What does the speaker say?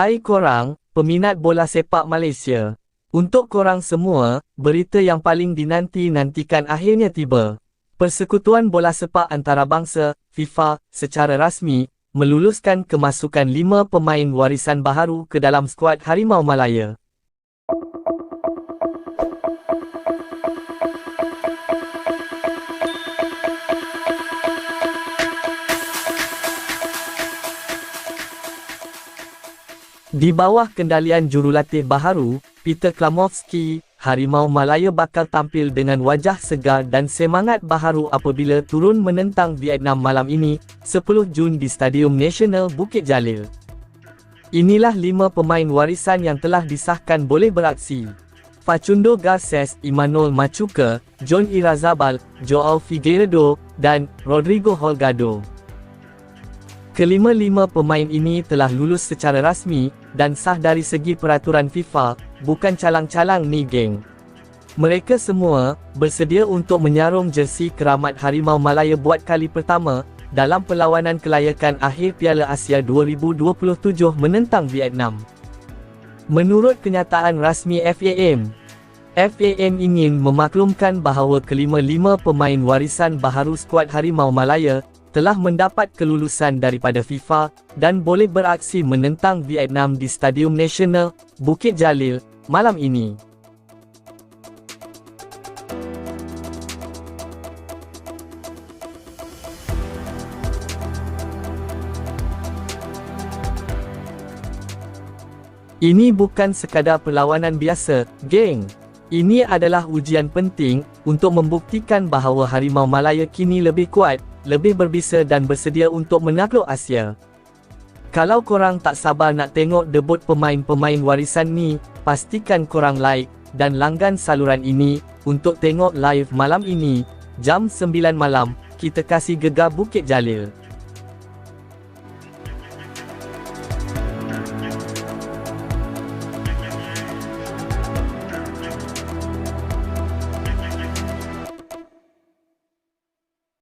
Hai korang, peminat bola sepak Malaysia. Untuk korang semua, berita yang paling dinanti-nantikan akhirnya tiba. Persekutuan Bola Sepak Antarabangsa, FIFA, secara rasmi, meluluskan kemasukan lima pemain warisan baharu ke dalam skuad Harimau Malaya. Di bawah kendalian jurulatih baharu, Peter Klamovski, Harimau Malaya bakal tampil dengan wajah segar dan semangat baharu apabila turun menentang Vietnam malam ini, 10 Jun di Stadium Nasional Bukit Jalil. Inilah lima pemain warisan yang telah disahkan boleh beraksi. Facundo Garces, Emmanuel Machuca, John Irazabal, Joao Figueiredo, dan Rodrigo Holgado. Kelima-lima pemain ini telah lulus secara rasmi dan sah dari segi peraturan FIFA, bukan calang-calang ni geng. Mereka semua bersedia untuk menyarung jersey keramat Harimau Malaya buat kali pertama dalam perlawanan kelayakan akhir Piala Asia 2027 menentang Vietnam. Menurut kenyataan rasmi FAM, FAM ingin memaklumkan bahawa kelima-lima pemain warisan baharu skuad Harimau Malaya telah mendapat kelulusan daripada FIFA dan boleh beraksi menentang Vietnam di Stadium Nasional, Bukit Jalil, malam ini. Ini bukan sekadar perlawanan biasa, geng. Ini adalah ujian penting untuk membuktikan bahawa Harimau Malaya kini lebih kuat lebih berbisa dan bersedia untuk menakluk Asia. Kalau korang tak sabar nak tengok debut pemain-pemain warisan ni, pastikan korang like dan langgan saluran ini untuk tengok live malam ini, jam 9 malam, kita kasih gegar Bukit Jalil.